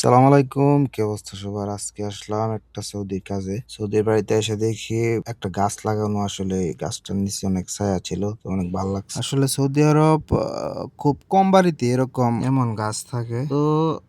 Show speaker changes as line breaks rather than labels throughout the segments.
সালাম আলাইকুম কি অবস্থা সবার? আজকে আসলাম একটা সৌদির কাজে। সৌদির বাড়িতে এসে দেখি একটা গাছ লাগানো আসলে গাছটার নিচে অনেক ছায়া ছিল তো অনেক ভালো লাগছে। আসলে সৌদি আরব খুব কম বাড়িতে এরকম এমন গাছ থাকে। তো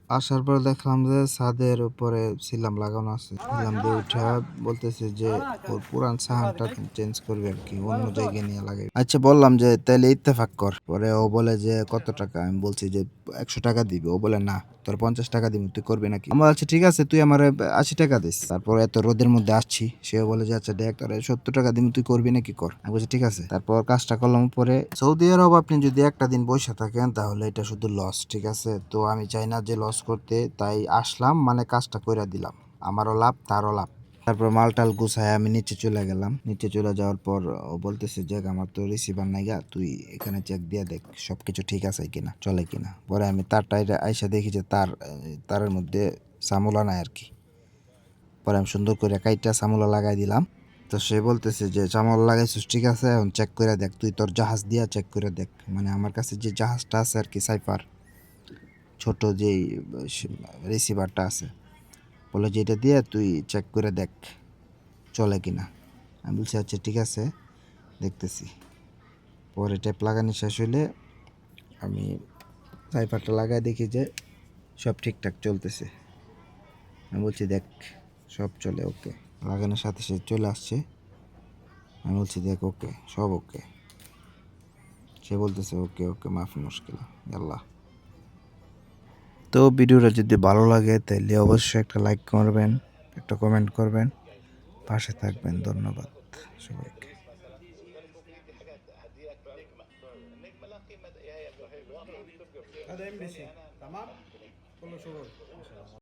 আসার পর দেখলাম যে ছাদের উপরে সিলাম লাগানো আছে। সিলাম দিয়ে উঠা বলতেছে যে, ওর পুরান সাহানটা চেঞ্জ করবে আর কি, অন্য জায়গায় নিয়ে লাগাই আচ্ছা বললাম যে তাহলে ইত্তেফাক কর। পরে ও বলে যে, কত টাকা? আমি বলছি যে, একশো টাকা দিবে। ও বলে, না, তোর পঞ্চাশ টাকা দিবি, তুই করবি নাকি? আমার আচ্ছা ঠিক আছে, তুই আমার আশি টাকা দিস। তারপর এত রোদের মধ্যে আসছি, সেও বলে যে আচ্ছা দেখ, তোর সত্তর টাকা দিবি, তুই করবি নাকি কর? আমি বলছি, ঠিক আছে। তারপর কাজটা করলাম পরে সৌদি আরব আপনি যদি একটা দিন বসে থাকেন, তাহলে এটা শুধু লস ঠিক আছে? তো আমি চাই না যে লস করতে, তাই আসলাম মানে কাজটা কইরা দিলাম। আমারও লাভ, তারও লাভ। তারপর মাল টাল গুছায় আমি নিচে চলে গেলাম। নিচে চলে যাওয়ার পর বলতেছে যে আমার তো রিসিভার নাই গা, তুই এখানে চেক দিয়ে দেখ সব কিছু ঠিক আছে কিনা, চলে কিনা। পরে আমি তারটা আইসা দেখি যে তার, তারের মধ্যে সামুলা নাই আর কি। পরে আমি সুন্দর করে কাইটা সামুলা লাগাই দিলাম। তো সে বলতেছে যে চামল লাগাইছিস, ঠিক আছে, এখন চেক করে দেখ, তুই তোর জাহাজ দিয়া চেক করে দেখ। মানে আমার কাছে যে জাহাজটা আছে আর কি, সাইফার ছোট যেই রিসিভারটা আছে, বলে যে এটা দিয়ে তুই চেক করে দেখ, চলে কি না আমি বলছি আচ্ছা ঠিক আছে, দেখতেছি। পরে টেপ লাগানো শেষ হইলে আমি সাইফারটা লাগাই দেখি যে সব ঠিকঠাক চলতেছে। আমি বলছি, দেখ, সব চলে ওকে লাগানোর সাথে সাথে চলে আসছে। আমি বলছি, দেখ ওকে সব ওকে সে বলতেছে ওকে ওকে মাফি মুশকিল, আল্লাহ। তো ভিডিওটা যদি ভালো লাগে তাহলে অবশ্যই একটা লাইক করবেন একটা কমেন্ট করবেন পাশে থাকবেন ধন্যবাদ সবাইকে
هذا ام بي سي تمام كله شغل